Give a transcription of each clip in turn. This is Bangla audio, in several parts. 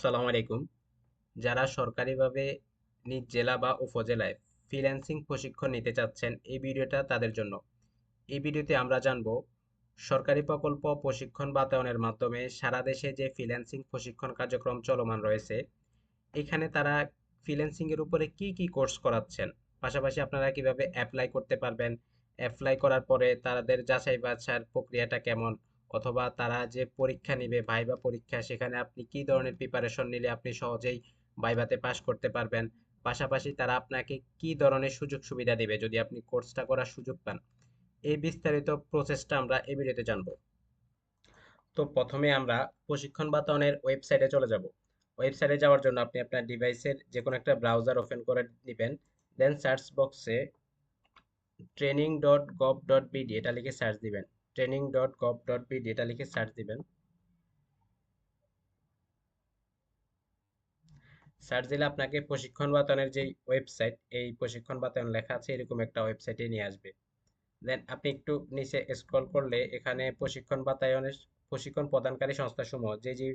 সালাম আলাইকুম। যারা সরকারিভাবে নিজ জেলা বা উপজেলায় ফ্রিল্যান্সিং প্রশিক্ষণ নিতে চাচ্ছেন এই ভিডিওটা তাদের জন্য। এই ভিডিওতে আমরা জানব, সরকারি প্রকল্প প্রশিক্ষণ বাতায়নের মাধ্যমে সারা দেশে যে ফ্রিল্যান্সিং প্রশিক্ষণ কার্যক্রম চলমান রয়েছে, এখানে তারা ফ্রিল্যান্সিং এর উপরে কি কি কোর্স করাচ্ছেন, পাশাপাশি আপনারা কীভাবে অ্যাপ্লাই করতে পারবেন অ্যাপ্লাই করার পরে তাদের যাচাই বাছার প্রক্রিয়াটা কেমন অথবা তারা যে পরীক্ষা নিবে, ভাইবা পরীক্ষা, সেখানে আপনি কি ধরনের প্রিপারেশন নিলে আপনি সহজেই ভাইভাতে পাশ করতে পারবেন? পাশাপাশি তারা আপনাকে কি ধরনের সুযোগ সুবিধা দেবে যদি আপনি কোর্সটা করার সুযোগ পান? এই বিস্তারিত প্রসেসটা আমরা এই ভিডিওতে জানব। তো প্রথমে আমরা প্রশিক্ষণ বাতায়নের ওয়েবসাইটে চলে যাব। ওয়েবসাইটে যাওয়ার জন্য আপনি আপনার ডিভাইসের যে কোনো একটা ব্রাউজার ওপেন করে নেবেন। দেন সার্চ বক্সে training dot gov dot BD এটা লিখে সার্চ দিবেন। Training dot gov dot BD এটা লিখে সার্চ দিবেন। সার্চ দিলে আপনাকে প্রশিক্ষণ বাতায়নের যে ওয়েবসাইট এই প্রশিক্ষণ বাতায়ন লেখা আছে, এরকম একটা ওয়েবসাইটে নিয়ে আসবে। দেন আপনি একটু নিচে স্ক্রল করলে এখানে প্রশিক্ষণ বাতায়নের, প্রশিক্ষণ প্রদানকারী সংস্থাসমূহ, যে যে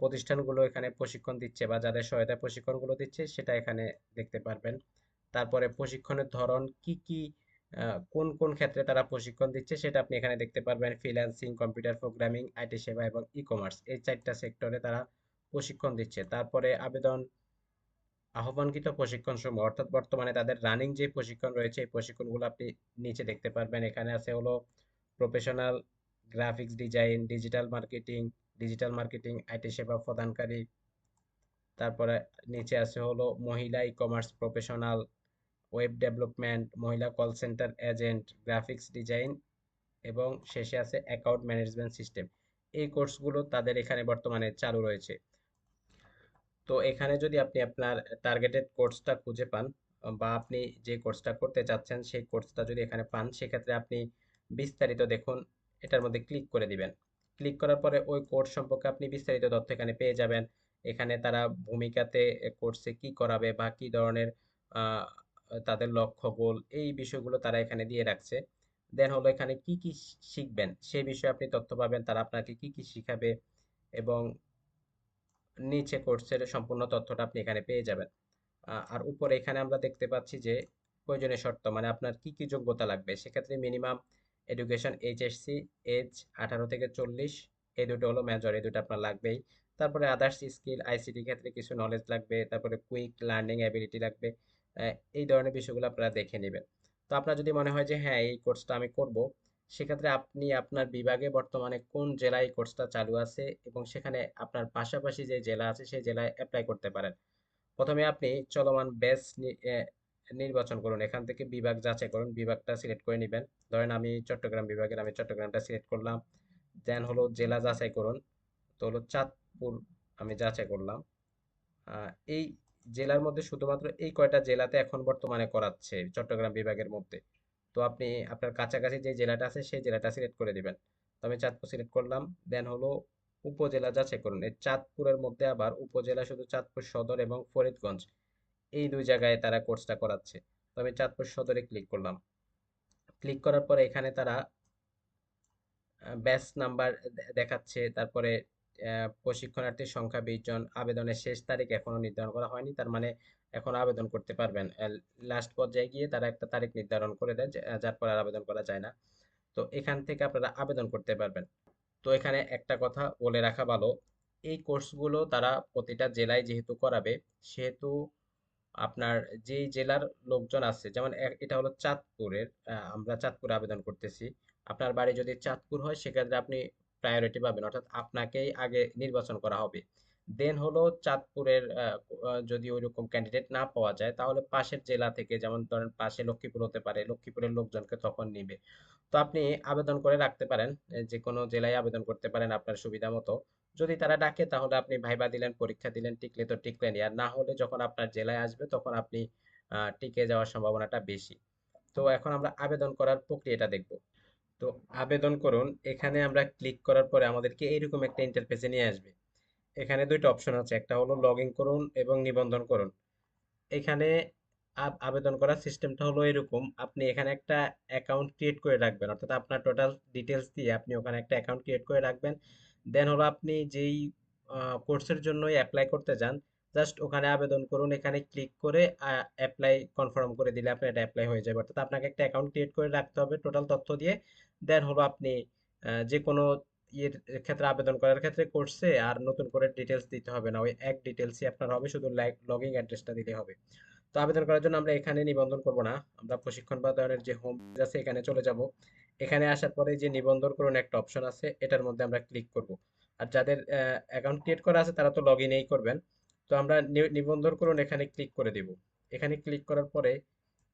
প্রতিষ্ঠানগুলো এখানে প্রশিক্ষণ দিচ্ছে বা যাদের সহায়তায় প্রশিক্ষণগুলো দিচ্ছে, সেটা এখানে দেখতে পারবেন। তারপরে প্রশিক্ষণের ধরন কি কি কোন কোন ক্ষেত্রে তারা প্রশিক্ষণ দিচ্ছে সেটা আপনি এখানে দেখতে পারবেন। ফ্রিল্যান্সিং, কম্পিউটার প্রোগ্রামিং আইটি সেবা এবং ই কমার্স এই চারটা সেক্টরে তারা প্রশিক্ষণ দিচ্ছে। তারপরে আবেদন, আহ্বানকৃত প্রশিক্ষণ সমূহ অর্থাৎ বর্তমানে তাদের রানিং যে প্রশিক্ষণ রয়েছে এই প্রশিক্ষণগুলো আপনি নিচে দেখতে পারবেন। এখানে আছে হলো professional graphics design, digital marketing digital marketing IT সেবা প্রদানকারী। তারপরে নিচে আছে হলো মহিলা e commerce professional web development মহিলা call centre agent graphics design এবং শেষে আছে অ্যাকাউন্ট ম্যানেজমেন্ট সিস্টেম এই কোর্সগুলো তাদের এখানে বর্তমানে চালু রয়েছে। তো এখানে যদি আপনি আপনার টার্গেটেড কোর্সটা খুঁজে পান, বা আপনি যে কোর্সটা করতে চাচ্ছেন, সেই কোর্সটা যদি এখানে পান, সেক্ষেত্রে আপনি বিস্তারিত দেখুন, এটার মধ্যে ক্লিক করে দিবেন। ক্লিক করার পরে ওই কোর্স সম্পর্কে আপনি বিস্তারিত তথ্য এখানে পেয়ে যাবেন। এখানে তারা ভূমিকাতে কোর্সে কি করাবে বা কি ধরনের তাদের লক্ষ্য গোল এই বিষয়গুলো তারা এখানে দিয়ে রাখছে। দেন হলো এখানে কি কি শিখবেন, সেই বিষয়ে আপনি তথ্য পাবেন, তারা আপনাকে কি কি শিখাবে এবং নিচে কোর্সের সম্পূর্ণ তথ্যটা আপনি এখানে পেয়ে যাবেন। আর উপরে এখানে আমরা দেখতে পাচ্ছি যে প্রয়োজনীয় শর্ত মানে আপনার কি কি যোগ্যতা লাগবে, সেক্ষেত্রে মিনিমাম এডুকেশন এইচএসসি এজ আঠারো থেকে চল্লিশ, এই দুটো হলো মেজর এই দুটো আপনার লাগবেই। তারপরে আদার্স স্কিল আইসিটি ক্ষেত্রে কিছু নলেজ লাগবে, তারপরে কুইক লার্নিং অ্যাবিলিটি লাগবে। এই ধরনের বিষয়গুলো আপনারা দেখে নেবেন। তো আপনার যদি মনে হয় যে হ্যাঁ এই কোর্সটা আমি করব, সেক্ষেত্রে আপনি আপনার বিভাগে বর্তমানে কোন জেলায় এই কোর্সটা চালু আছে এবং সেখানে আপনার পাশাপাশি যে জেলা আছে, সেই জেলায় অ্যাপ্লাই করতে পারেন। প্রথমে আপনি চলমান ব্যাচ নির্বাচন করুন। এখান থেকে বিভাগ যাচাই করুন। বিভাগটা সিলেক্ট করে নেবেন। ধরেন আমি চট্টগ্রাম বিভাগের, আমি চট্টগ্রামটা সিলেক্ট করলাম। দেন হলো জেলা যাচাই করুন। তো হলো চাঁদপুর আমি যাচাই করলাম। এই জেলার মধ্যে শুধুমাত্র এই কয়টা জেলাতে এখন বর্তমানে করাচ্ছে চট্টগ্রাম বিভাগের মধ্যে। তো আপনি আপনার কাছাকাছি যে জেলাটা আছে সেই জেলাটা সিলেক্ট করে দিবেন। তো আমি চাঁদপুর সিলেক্ট করলাম দেন হলো উপজেলা যাচাই করুন। এই চাঁদপুরের মধ্যে আবার উপজেলা শুধু চাঁদপুর সদর এবং ফরিদগঞ্জ, এই দুই জায়গায় তারা কোর্সটা করাচ্ছে। তো আমি চাঁদপুর সদরে ক্লিক করলাম। ক্লিক করার পরে এখানে তারা ব্যাচ নাম্বার দেখাচ্ছে, তারপরে প্রশিক্ষণার্থীর সংখ্যা বিশ জন আবেদনের শেষ তারিখ এখনও নির্ধারণ করা হয়নি। তার মানে এখন আবেদন করতে পারবেন। লাস্ট পর্যায়ে গিয়ে তারা একটা তারিখ নির্ধারণ করে দেয় যার পর আর আবেদন করা যায় না। তো এখান থেকে আপনারা আবেদন করতে পারবেন। তো এখানে একটা কথা বলে রাখা ভালো, এই কোর্সগুলো তারা প্রতিটা জেলায় যেহেতু করাবে, সেহেতু আপনার যেই জেলার লোকজন আছে, যেমন এটা হলো চাঁদপুরের আমরা চাঁদপুরে আবেদন করতেছি। আপনার বাড়ি যদি চাঁদপুর হয়, সেক্ষেত্রে আপনি প্রায়োরিটি পাবেন, অর্থাৎ আপনাকেই আগে নির্বাচন করা হবে। দেন হলো চাঁদপুরের যদি ওইরকম ক্যান্ডিডেট না পাওয়া যায়, তাহলে পাশের জেলা থেকে যেমন ধরেন পাশে লক্ষ্মীপুর হতে পারে, লক্ষ্মীপুরের লোকজনকে তখন নিবে। তো আপনি আবেদন করে রাখতে পারেন যে কোনো জেলায় আবেদন করতে পারেন আপনার সুবিধা মতো। যদি তারা ডাকে, তাহলে আপনি ভাইবা দিলেন, পরীক্ষা দিলেন, টিকলে তো টিকলেন আর না হলে যখন আপনার জেলায় আসবে, তখন আপনি টিকে যাওয়ার সম্ভাবনাটা বেশি। তো এখন আমরা আবেদন করার প্রক্রিয়াটা দেখব। তো আবেদন করুন। এখানে আমরা ক্লিক করার পরে আমাদেরকে এইরকম একটা ইন্টারফেসে নিয়ে আসবে। এখানে দুইটা অপশন আছে। একটা হলো লগ ইন করুন এবং নিবন্ধন করুন। এখানে আবেদন করার সিস্টেমটা হলো এরকম। আপনি এখানে একটা অ্যাকাউন্ট ক্রিয়েট করে রাখবেন। অর্থাৎ আপনার টোটাল ডিটেলস দিয়ে আপনি ওখানে একটা অ্যাকাউন্ট ক্রিয়েট করে রাখবেন। দেন হলো আপনি যেই কোর্সের জন্যই অ্যাপ্লাই করতে যান জাস্ট ওখানে আবেদন করুন, এখানে ক্লিক করে অ্যাপ্লাই কনফার্ম করে দিলে আপনার এটা অ্যাপ্লাই হয়ে যাবে। অর্থাৎ আপনাকে একটা অ্যাকাউন্ট ক্রিয়েট করে রাখতে হবে টোটাল তথ্য দিয়ে। দেন হলো আপনি যে কোনো ইয়ের ক্ষেত্রে আবেদন করার ক্ষেত্রে করছে আর নতুন করে ডিটেলস দিতে হবে না। ওই এক ডিটেলসই আপনার হবে, শুধু লগইন অ্যাড্রেসটা দিতে হবে। তো আবেদন করার জন্য আমরা এখানে নিবন্ধন করব না। আমরা প্রশিক্ষণ বাতায়নের যে হোম পেজ আছে, এখানে চলে যাব। এখানে আসার পরে যে নিবন্ধন করুন একটা অপশন আছে, এটার মধ্যে আমরা ক্লিক করব। আর যাদের অ্যাকাউন্ট ক্রিয়েট করা আছে, তারা তো লগ ইনেই করবেন। তো আমরা নিবন্ধন করুন, এখানে ক্লিক করে দিব। এখানে ক্লিক করার পরে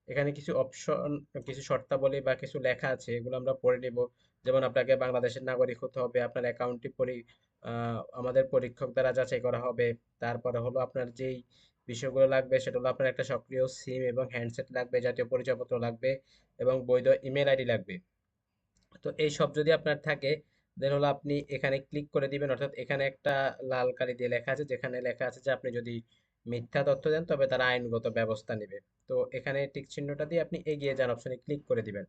এখানে কিছু অপশন কিছু শর্তাবলী বা কিছু লেখা আছে, এগুলো আমরা পড়ে নিব। যেমন আপনাকে বাংলাদেশের নাগরিক হতে হবে, আপনার অ্যাকাউন্টটি পরি আমাদের পরীক্ষক দ্বারা যাচাই করা হবে, তারপরে হলো আপনার যেই বিষয়গুলো লাগবে, সেটা হলো আপনার একটা সক্রিয় সিম এবং হ্যান্ডসেট লাগবে, জাতীয় পরিচয়পত্র লাগবে এবং বৈধ ইমেল আইডি লাগবে। তো এই সব যদি আপনার থাকে দেন হলো আপনি এখানে ক্লিক করে দিবেন, অর্থাৎ এখানে একটা লাল কালি দিয়ে লেখা আছে, যেখানে লেখা আছে যে আপনি যদি মিথ্যা তথ্য দেন, তবে তারা আইনগত ব্যবস্থা নেবে। তো এখানে টিক চিহ্নটা দিয়ে আপনি এগিয়ে যান অপশনে ক্লিক করে দিবেন।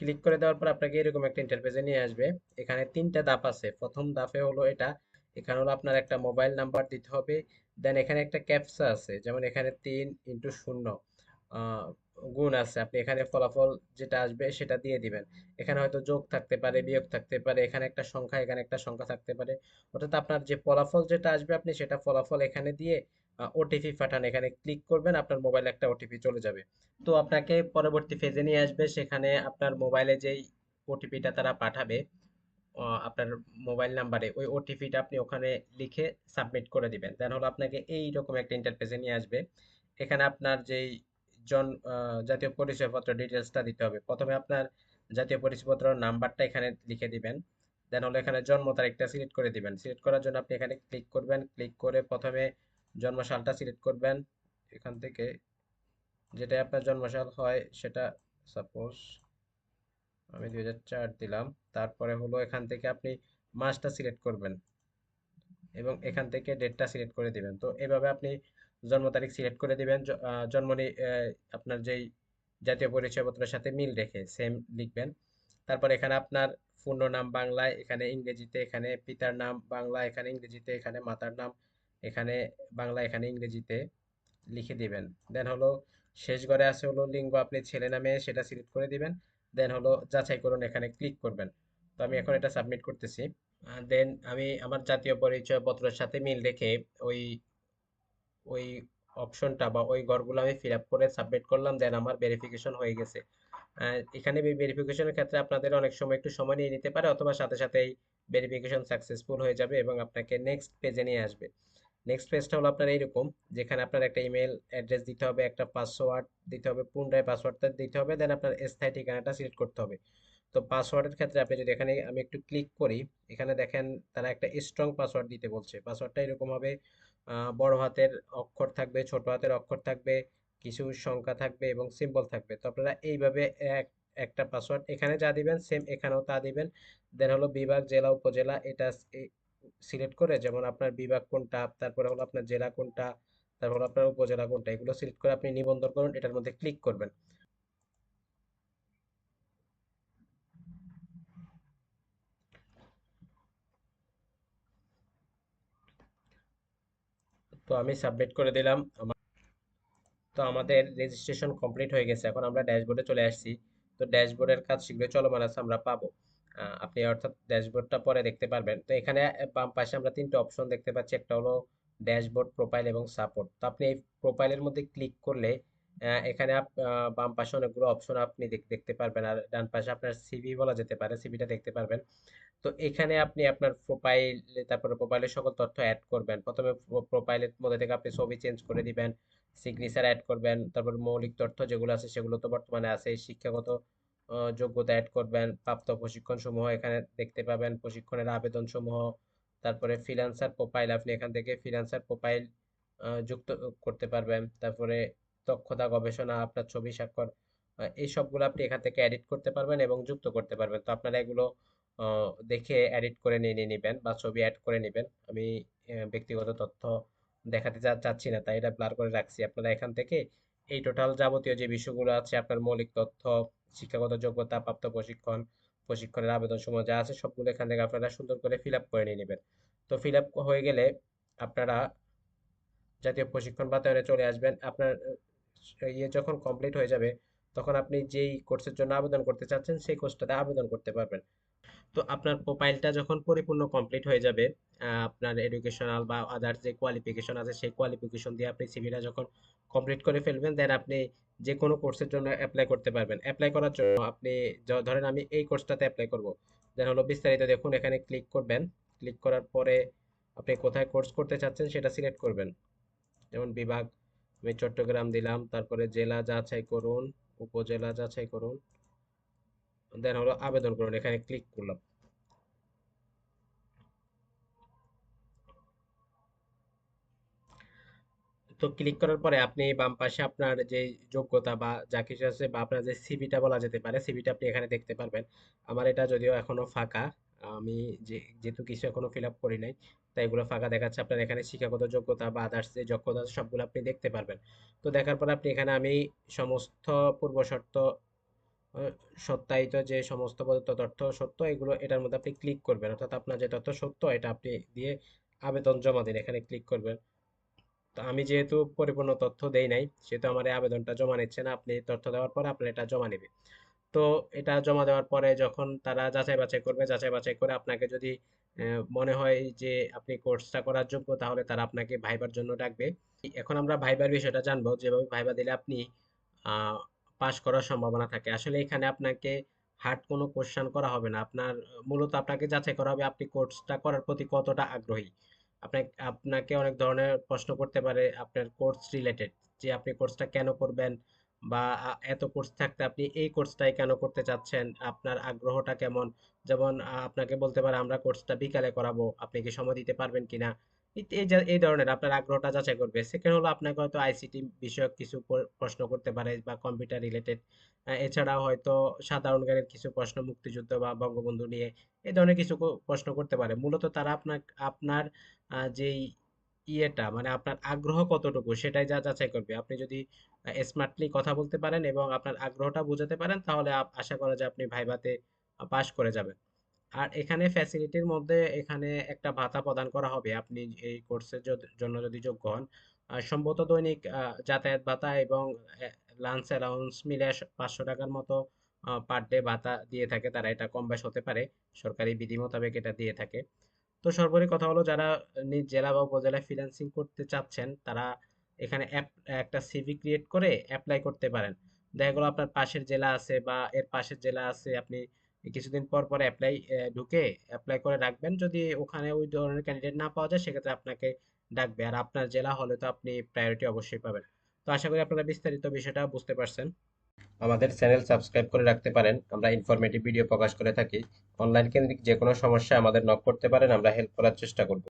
ক্লিক করে দেওয়ার পর আপনাকে এরকম একটা ইন্টারফেসে নিয়ে আসবে। এখানে তিনটা ধাপ আছে। প্রথম ধাপে হলো এটা। এখানে হলো আপনার একটা মোবাইল নাম্বার দিতে হবে। দেন এখানে একটা ক্যাপসা আছে। যেমন এখানে তিন ইন্টু শূন্য। গুণ আছে। আপনি এখানে ফলাফল যেটা আসবে সেটা দিয়ে দিবেন। এখানে হয়তো যোগ থাকতে পারে, বিয়োগ থাকতে পারে, এখানে একটা সংখ্যা, এখানে একটা সংখ্যা থাকতে পারে। অর্থাৎ আপনার যে ফলাফল যেটা আসবে আপনি সেটা ফলাফল এখানে দিয়ে ওটিপি পাঠান। এখানে ক্লিক করবেন, আপনার মোবাইলে একটা ওটিপি চলে যাবে। তো আপনাকে পরবর্তী ফেজে নিয়ে আসবে। সেখানে আপনার মোবাইলে যেই ওটিপিটা তারা পাঠাবে আপনার মোবাইল নাম্বারে, ওই ওটিপিটা আপনি ওখানে লিখে সাবমিট করে দিবেন। দেন হলো আপনাকে এই রকম একটা ইন্টারফেসে নিয়ে আসবে। এখানে আপনার যেই জন জাতীয় পরিচয়পত্র ডিটেলসটা দিতে হবে। প্রথমে আপনার জাতীয় পরিচয়পত্র নাম্বারটা এখানে লিখে দিবেন। দেন হলো এখানে জন্ম তারিখটা সিলেক্ট করে দিবেন। সিলেক্ট করার জন্য আপনি এখানে ক্লিক করবেন। ক্লিক করে প্রথমে জন্ম সালটা সিলেক্ট করবেন। এখান থেকে যেটা আপনার জন্মসাল হয় সেটা সাপোজ আমি দুই হাজার চার দিলাম। তারপরে হলো এখান থেকে আপনি মাসটা সিলেক্ট করবেন এবং এখান থেকে ডেটটা সিলেক্ট করে দিবেন। তো এভাবে আপনি জন্ম তারিখ সিলেক্ট করে দিবেন। জন্ম আপনার যেই জাতীয় পরিচয়পত্রের সাথে মিল রেখে সেম লিখবেন। তারপর এখানে আপনার পূর্ণ নাম বাংলায় এখানে ইংরেজিতে এখানে পিতার নাম বাংলা, এখানে ইংরেজিতে এখানে মাতার নাম, এখানে বাংলা, এখানে ইংরেজিতে লিখে দিবেন। দেন হলো শেষ ঘরে আছে হলো লিঙ্গ আপনি ছেলে না মেয়ে সেটা সিলেক্ট করে দিবেন। দেন হলো যাচাই করুন, এখানে ক্লিক করবেন। তো আমি এখন এটা সাবমিট করতেছি। দেন আমি আমার জাতীয় পরিচয়পত্রের সাথে মিল রেখে ওই ওই অপশনটা বা ওই ঘরগুলো আমি ফিল আপ করে সাবমিট করলাম দেন আমার ভেরিফিকেশন হয়ে গেছে। এখানে ভেরিফিকেশনের ক্ষেত্রে আপনাদের অনেক সময় একটু সময় নিয়ে নিতে পারে, অথবা সাথে সাথেই ভেরিফিকেশন সাকসেসফুল হয়ে যাবে এবং আপনাকে নেক্সট পেজে নিয়ে আসবে। নেক্সট পেজটা হলো আপনার এইরকম, যেখানে আপনার একটা ইমেল অ্যাড্রেস দিতে হবে, একটা পাসওয়ার্ড দিতে হবে, পুনরায় পাসওয়ার্ডটা দিতে হবে দেন আপনার স্থায়ী ঠিকানাটা সিলেক্ট করতে হবে। তো পাসওয়ার্ডের ক্ষেত্রে আপনি যদি এখানে আমি একটু ক্লিক করি, এখানে দেখেন তারা একটা স্ট্রং পাসওয়ার্ড দিতে বলছে। পাসওয়ার্ডটা এরকম হবে বড় হাতের অক্ষর থাকবে, ছোট হাতের অক্ষর থাকবে, কিছু সংখ্যা থাকবে এবং সিম্বল থাকবে। তো আপনারা এইভাবে এক, একটা পাসওয়ার্ড এখানে যা দিবেন সেম এখানেও তা দিবেন। দেন হলো বিভাগ, জেলা, উপজেলা, এটা সিলেক্ট করে যেমন আপনার বিভাগ কোনটা, তারপরে হলো আপনার জেলা কোনটা, তারপর আপনার উপজেলা কোনটা, এগুলো সিলেক্ট করে আপনি নিবন্ধন করুন, এটার মধ্যে ক্লিক করবেন। তো আমি সাবমিট করে দিলাম। আমার তো আমাদের রেজিস্ট্রেশন কমপ্লিট হয়ে গেছে। এখন আমরা ড্যাশবোর্ডে চলে আসছি। তো ড্যাশবোর্ডের কাজ শীঘ্রই চলমান আছে, আমরা পাবো। আপনি অর্থাৎ ড্যাশবোর্ডটা পরে দেখতে পারবেন। তো এখানে বাম পাশে আমরা তিনটে অপশন দেখতে পাচ্ছি। একটা হলো ড্যাশবোর্ড প্রোফাইল এবং সাপোর্ট তো আপনি এই প্রোফাইলের মধ্যে ক্লিক করলে এখানে বাম পাশে অনেকগুলো অপশন আপনি দেখ- দেখতে পারবেন। আর ডান পাশে আপনার সিভি বলা যেতে পারে সিভিটা দেখতে পারবেন। তো এখানে আপনি আপনার প্রোফাইল তারপরে প্রোফাইলের সকল তথ্য অ্যাড করবেন। প্রথমে প্রোফাইলের মধ্যে থেকে আপনি ছবি চেঞ্জ করে দিবেন সিগনেচার অ্যাড করবেন, তারপর মৌলিক তথ্য যেগুলো আছে সেগুলো তো বর্তমানে আছে। শিক্ষাগত যোগ্যতা অ্যাড করবেন, প্রাপ্ত প্রশিক্ষণ সমূহ এখানে দেখতে পাবেন, প্রশিক্ষণের আবেদন সমূহ তারপরে ফ্রিল্যান্সার প্রোফাইল আপনি এখান থেকে ফ্রিল্যান্সার প্রোফাইল যুক্ত করতে পারবেন। তারপরে দক্ষতা, গবেষণা, আপনার ছবি স্বাক্ষর এই সবগুলো আপনি এখান থেকে এডিট করতে পারবেন এবং যুক্ত করতে পারবেন। তো আপনারা এগুলো দেখে এডিট করে নিয়ে নেবেন বা ছবি অ্যাড করে নেবেন। আমি ব্যক্তিগত তথ্য দেখাতে চাচ্ছি না, তাই এটা ব্লার করে রাখছি। আপনারা এখান থেকে এই টোটাল যাবতীয় যে বিষয়গুলো আছে, আপনার মৌলিক তথ্য, শিক্ষাগত যোগ্যতা, প্রাপ্ত প্রশিক্ষণ, প্রশিক্ষণের আবেদন সময় যা আছে, সবগুলো এখান থেকে আপনারা সুন্দর করে ফিল আপ করে নিয়ে নেবেন। তো ফিল আপ হয়ে গেলে আপনারা জাতীয় প্রশিক্ষণ বাতায়নে চলে আসবেন। আপনার ইয়ে যখন কমপ্লিট হয়ে যাবে, তখন আপনি যেই কোর্সের জন্য আবেদন করতে চাচ্ছেন, সেই কোর্সটাতে আবেদন করতে পারবেন। তো আপনার প্রোফাইলটা যখন পরিপূর্ণ কমপ্লিট হয়ে যাবে আপনার এডুকেশনাল বা আদার্স যে কোয়ালিফিকেশন আছে, সেই কোয়ালিফিকেশন দিয়ে আপনি সিভিটা যখন কমপ্লিট করে ফেলবেন দেন আপনি যে কোনো কোর্সের জন্য অ্যাপ্লাই করতে পারবেন। অ্যাপ্লাই করার জন্য আপনি ধরেন আমি এই কোর্সটাতে অ্যাপ্লাই করব। দেন হলো বিস্তারিত দেখুন, এখানে ক্লিক করবেন। ক্লিক করার পরে আপনি কোথায় কোর্স করতে চাচ্ছেন, সেটা সিলেক্ট করবেন। যেমন বিভাগ আমি চট্টগ্রাম দিলাম, তারপরে জেলা যাচাই করুন, উপজেলা যাচাই করুন। দেন হলো আবেদন করুন, এখানে ক্লিক করলাম। তো ক্লিক করার পরে আপনি বাম পাশে আপনার যে যোগ্যতা বা যা কিছু আছে বা আপনার যে সিভিটা বলা যেতে পারে সিভিটা আপনি এখানে দেখতে পারবেন। আমার এটা যদিও এখনও ফাঁকা আমি যেহেতু কিছু এখনও ফিল আপ করি নাই, তাই এগুলো ফাঁকা দেখাচ্ছে। আপনার এখানে শিক্ষাগত যোগ্যতা বা আদার্স যে যোগ্যতা সবগুলো আপনি দেখতে পারবেন। তো দেখার পর আপনি এখানে আমি সমস্ত পূর্ব শর্ত সত্যায়িত যে সমস্ত প্রদত্ত তথ্য সত্য, এগুলো এটার মধ্যে আপনি ক্লিক করবেন। অর্থাৎ আপনার যে তথ্য সত্য, এটা আপনি দিয়ে আবেদন জমা দিন, এখানে ক্লিক করবেন। তো আমি যেহেতু পরিপূর্ণ তথ্য দেই নাই, সেহেতু আমার এই আবেদনটা জমা নিচ্ছে না, আপনি তথ্য দেওয়ার পর আপনার এটা জমা নেবে। তো এটা জমা দেওয়ার পরে যখন তারা যাচাই বাছাই করবে, যাচাই বাছাই করে আপনাকে যদি মনে হয় যে আপনি কোর্সটা করার যোগ্য, তাহলে তারা আপনাকে ভাইবার জন্য ডাকবে। এখন আমরা ভাইবার বিষয়টা জানব, যেভাবে ভাইবা দিলে আপনি পাশ করার সম্ভাবনা থাকে। আসলে এখানে আপনাকে হার্ড কোনো কোশ্চেন করা হবে না। আপনার, মূলত আপনাকে যাচাই করা হবে আপনি কোর্সটা করার প্রতি কতটা আগ্রহী। আপনাকে আপনাকে অনেক ধরনের প্রশ্ন করতে পারে আপনার কোর্স রিলেটেড, যে আপনি কোর্সটা কেন করবেন বা এত কোর্স থাকতে আপনি এই কোর্সটাই কেন করতে চাচ্ছেন? আপনার আগ্রহটা কেমন? যেমন আপনাকে বলতে পারে আমরা কোর্সটা বিকালে করাবো, আপনি কি সময় দিতে পারবেন কিনা? এই এই ধরনের আপনার আগ্রহটা যাচাই করবে। সেকেন্ড হলো আপনাকে হয়তো আইসিটি বিষয়ক কিছু প্রশ্ন করতে পারে বা কম্পিউটার রিলেটেড এছাড়াও হয়তো সাধারণ জ্ঞানের কিছু প্রশ্ন, মুক্তিযুদ্ধ বা বঙ্গবন্ধু নিয়ে এই ধরনের কিছু প্রশ্ন করতে পারে। মূলত তারা আপনার আপনার যেই ইয়েটা মানে আপনার আগ্রহ কতটুকু সেটাই যা যাচাই করবে। আপনি যদি স্মার্টলি কথা বলতে পারেন এবং আপনার আগ্রহটা বোঝাতে পারেন, তাহলে আশা করা যায় আপনি ভাইভাতে পাশ করে যাবেন। আর এখানে ফ্যাসিলিটির মধ্যে এখানে একটা ভাতা প্রদান করা হবে। আপনি এই কোর্সের জন্য যদি যোগ্য হন সম্ভবত দৈনিক যাতায়াত ভাতা এবং লাঞ্চ অ্যালাউন্স মিলে পাঁচশো টাকার মতো পার ডে ভাতা দিয়ে থাকে। তারা এটা কম বেশ হতে পারে। সরকারি বিধি মোতাবেক এটা দিয়ে থাকে। তো সর্বোপরি কথা হলো, যারা জেলা বা উপজেলায় ফ্রিল্যান্সিং করতে চাচ্ছেন, তারা এখানে একটা সিভি ক্রিয়েট করে অ্যাপ্লাই করতে পারেন। দেখা গেলো আপনার পাশের জেলা আছে বা এর পাশের জেলা আছে, আপনি কিছুদিন পর পর অ্যাপ্লাই ঢুকে অ্যাপ্লাই করে রাখবেন। যদি ওখানে ওই ধরনের ক্যান্ডিডেট না পাওয়া যায়, সেক্ষেত্রে আপনাকে ডাকবে। আর আপনার জেলা হলে তো আপনি প্রায়োরিটি অবশ্যই পাবেন। তো আশা করি আপনারা বিস্তারিত বিষয়টা বুঝতে পারছেন। আমাদের চ্যানেল সাবস্ক্রাইব করে রাখতে পারেন। আমরা ইনফরমেটিভ ভিডিও প্রকাশ করে থাকি। অনলাইন কেন্দ্রিক যে কোনো সমস্যা আমাদের নক করতে পারেন। আমরা হেল্প করার চেষ্টা করব।